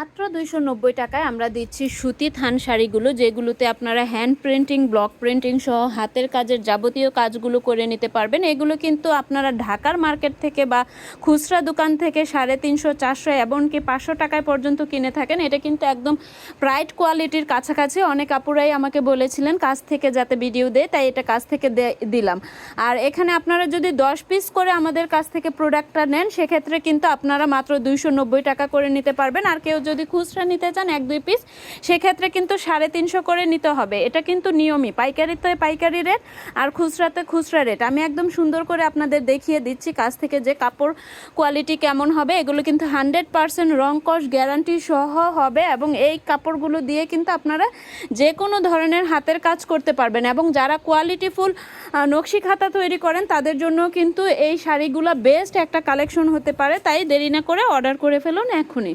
মাত্র দুইশো নব্বই টাকায় আমরা দিচ্ছি সুতি থান শাড়িগুলো, যেগুলোতে আপনারা হ্যান্ড প্রিন্টিং ব্লক প্রিন্টিং সহ হাতের কাজের যাবতীয় কাজগুলো করে নিতে পারবেন। এগুলো কিন্তু আপনারা ঢাকার মার্কেট থেকে বা খুচরা দোকান থেকে সাড়ে তিনশো, চারশো এমনকি পাঁচশো টাকায় পর্যন্ত কিনে থাকেন। এটা কিন্তু একদম প্রাইড কোয়ালিটির কাছাকাছি। অনেক আপুরাই আমাকে বলেছিলেন, কাছ থেকে যাতে ভিডিও দেয়, তাই এটা কাছ থেকে দিলাম। আর এখানে আপনারা যদি দশ পিস করে আমাদের কাছ থেকে প্রোডাক্টটা নেন, সেক্ষেত্রে কিন্তু আপনারা মাত্র দুইশো নব্বই টাকা করে নিতে পারবেন। আর কেউ যদি খুচরা নিতে চান এক, দুই পিস সেক্ষেত্রে কিন্তু সাড়ে তিনশো করে নিতে হবে। এটা কিন্তু নিয়মই, পাইকারিতে পাইকারি রেট আর খুচরাতে খুচরা রেট আমি একদম সুন্দর করে আপনাদের দেখিয়ে দিচ্ছি কাছ থেকে যে কাপড় কোয়ালিটি কেমন হবে। এগুলো কিন্তু হান্ড্রেড পারসেন্ট রং কস গ্যারান্টি সহ হবে এবং এই কাপড়গুলো দিয়ে কিন্তু আপনারা যে কোনো ধরনের হাতের কাজ করতে পারবেন এবং যারা কোয়ালিটিফুল নকশি খাতা তৈরি করেন, তাদের জন্য কিন্তু এই শাড়িগুলো বেস্ট একটা কালেকশন হতে পারে। তাই দেরি না করে অর্ডার করে ফেলুন এখনই।